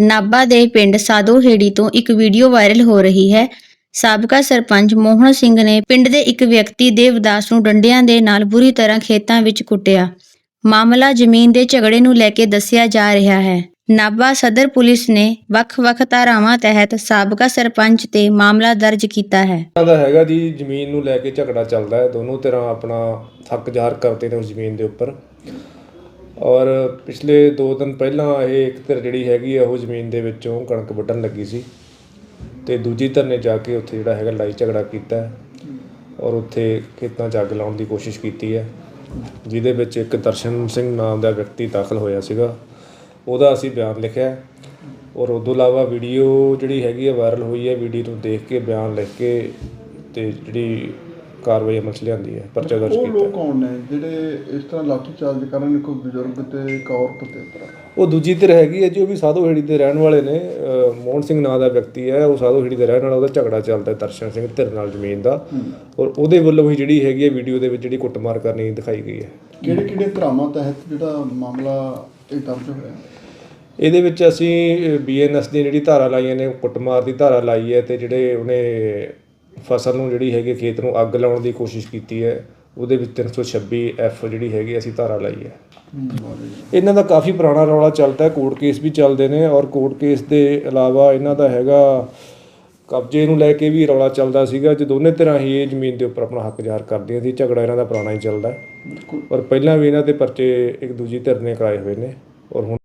ਨਾਭਾ ਦੇ ਪਿੰਡ ਸਾਦੋਹੇੜੀ ਤੋਂ ਇੱਕ ਵੀਡੀਓ ਵਾਇਰਲ ਹੋ ਰਹੀ ਹੈ। ਸਾਬਕਾ ਸਰਪੰਚ ਮੋਹਨ ਸਿੰਘ ਨੇ ਪਿੰਡ ਦੇ ਇੱਕ ਵਿਅਕਤੀ ਦੇਵਦਾਸ ਨੂੰ ਡੰਡਿਆਂ ਦੇ ਨਾਲ ਬੁਰੀ ਤਰ੍ਹਾਂ ਖੇਤਾਂ ਵਿੱਚ ਕੁੱਟਿਆ। ਮਾਮਲਾ ਜ਼ਮੀਨ ਦੇ ਝਗੜੇ ਨੂੰ ਲੈ ਕੇ ਦੱਸਿਆ ਜਾ ਰਿਹਾ ਹੈ। ਨਾਭਾ ਸਦਰ ਪੁਲਿਸ ਨੇ ਵੱਖ-ਵੱਖ ਧਾਰਾਵਾਂ ਤਹਿਤ ਸਾਬਕਾ ਸਰਪੰਚ ਤੇ ਮਾਮਲਾ ਦਰਜ ਕੀਤਾ ਹੈ। ਇਹਨਾਂ ਦਾ ਹੈਗਾ ਜੀ, ਜ਼ਮੀਨ ਨੂੰ ਲੈ ਕੇ ਝਗੜਾ ਚੱਲਦਾ ਹੈ। ਦੋਨੋਂ ਤਰ੍ਹਾਂ ਆਪਣਾ ਹੱਕ ਜ਼ਾਹਰ ਕਰਦੇ ਨੇ ਉਸ ਜ਼ਮੀਨ ਦੇ ਉੱਪਰ। ਔਰ ਪਿਛਲੇ 2 ਦਿਨ ਪਹਿਲਾਂ ਇਹ ਇੱਕ ਧਿਰ ਜਿਹੜੀ ਹੈਗੀ ਆ, ਉਹ ਜ਼ਮੀਨ ਦੇ ਵਿੱਚੋਂ ਕਣਕ ਵੱਢਣ ਲੱਗੀ ਸੀ। ਤੇ ਦੂਜੀ ਧਿਰ ਨੇ ਜਾ ਕੇ ਉੱਥੇ ਜਿਹੜਾ ਹੈਗਾ ਲੜਾਈ ਝਗੜਾ ਕੀਤਾ ਹੈ। ਔਰ ਉੱਥੇ ਖੇਤਾਂ 'ਚ ਅੱਗ ਲਾਉਣ ਦੀ ਕੋਸ਼ਿਸ਼ ਕੀਤੀ ਹੈ। ਜਿਹਦੇ ਵਿੱਚ ਇੱਕ ਦਰਸ਼ਨ ਸਿੰਘ ਨਾਮ ਦਾ ਵਿਅਕਤੀ ਦਾਖਲ ਹੋਇਆ ਸੀਗਾ। ਉਹਦਾ ਅਸੀਂ ਬਿਆਨ ਲਿਖਿਆ ਔਰ ਔਰ ਤੋਂ ਇਲਾਵਾ ਵੀਡੀਓ ਜਿਹੜੀ ਹੈਗੀ ਹੈ ਵਾਇਰਲ ਹੋਈ ਹੈ, ਵੀਡੀਓ ਨੂੰ ਦੇਖ ਕੇ ਬਿਆਨ ਲਿਖ ਕੇ ਤੇ ਜਿਹੜੀ ਕਾਰਵਾਈ ਅਮਲ 'ਚ ਲਿਆਂਦੀ ਹੈ ਪਰਚਾ ਦਰਜ ਉਹ ਕੀਤਾ ਲੋਕ ਕੌਣ ਨੇ? ਜਿਹੜੇ ਇਸ ਤਰ੍ਹਾਂ ਲਾਠੀ ਚਾਰਜ ਕਰਨ ਕੋਈ ਬਜ਼ੁਰਗ ਤੇ ਇੱਕ ਔਰਤ ਤੇ ਉਹ ਦੂਜੀ ਧਿਰ ਹੈਗੀ ਹੈ ਜੀ ਉਹ ਵੀ ਸਾਧੋਹੇੜੀ ਦੇ ਰਹਿਣ ਵਾਲੇ ਨੇ। ਅਹ ਮੋਹਨ ਸਿੰਘ ਨਾਂ ਦਾ ਵਿਅਕਤੀ ਹੈ ਉਹ ਸਾਧੋਹੇੜੀ ਦੇ ਰਹਿਣ ਵਾਲਾ ਉਹਦਾ ਝਗੜਾ ਚੱਲਦਾ ਹੈ ਦਰਸ਼ਨ ਸਿੰਘ ਧਿਰ ਨਾਲ ਜ਼ਮੀਨ ਦਾ। ਔਰ ਉਹਦੇ ਵੱਲੋਂ ਹੀ ਜਿਹੜੀ ਹੈਗੀ ਹੈ ਵੀਡੀਓ ਦੇ ਵਿੱਚ ਜਿਹੜੀ ਕੁੱਟਮਾਰ ਕਰਨੀ ਦਿਖਾਈ ਗਈ ਹੈ। ਕਿਹੜੇ ਕਿਹੜੇ ਧਰਾਵਾਂ ਤਹਿਤ ਜਿਹੜਾ ਮਾਮਲਾ ਇਹ ਦਰਜ ਹੋਇਆ? ਇਹਦੇ ਵਿੱਚ ਅਸੀਂ ਬੀਐਨਐਸ ਦੀ ਜਿਹੜੀ ਧਾਰਾ ਲਾਈਆਂ ਨੇ ਕੁੱਟਮਾਰ ਦੀ ਧਾਰਾ ਲਾਈ ਹੈ ਤੇ ਜਿਹੜੇ ਉਹਨੇ ਫਸਲ ਨੂੰ ਜਿਹੜੀ ਹੈਗੀ ਖੇਤ ਨੂੰ ਅੱਗ ਲਾਉਣ ਦੀ ਕੋਸ਼ਿਸ਼ ਕੀਤੀ ਹੈ। ਉਹਦੇ ਵਿੱਚ 326 ਐਫ ਜਿਹੜੀ ਹੈਗੀ ਅਸੀਂ ਧਾਰਾ ਲਾਈ ਹੈ। ਇਹਨਾਂ ਦਾ ਕਾਫੀ ਪੁਰਾਣਾ ਰੌਲਾ ਚੱਲਦਾ ਹੈ ਕੋਰਟ ਕੇਸ ਵੀ ਚੱਲਦੇ ਨੇ ਔਰ ਕੋਰਟ ਕੇਸ ਦੇ ਇਲਾਵਾ ਇਹਨਾਂ ਦਾ ਹੈਗਾ ਕਬਜ਼ੇ ਨੂੰ ਲੈ ਕੇ ਵੀ ਰੌਲਾ ਚੱਲਦਾ ਸੀਗਾ ਜੇ ਦੋਨੇ ਤਰ੍ਹਾਂ ਹੀ ਇਹ ਜ਼ਮੀਨ ਦੇ ਉੱਪਰ ਆਪਣਾ ਹੱਕ ਜ਼ਾਹਰ ਕਰਦੀਆਂ ਸੀ ਝਗੜਾ ਇਹਨਾਂ ਦਾ ਪੁਰਾਣਾ ਹੀ ਚੱਲਦਾ ਔਰ ਪਹਿਲਾਂ ਵੀ ਇਹਨਾਂ ਦੇ ਪਰਚੇ ਇੱਕ ਦੂਜੀ ਧਿਰ ਨੇ ਕਰਾਏ ਹੋਏ ਨੇ ਔਰ ਹੁਣ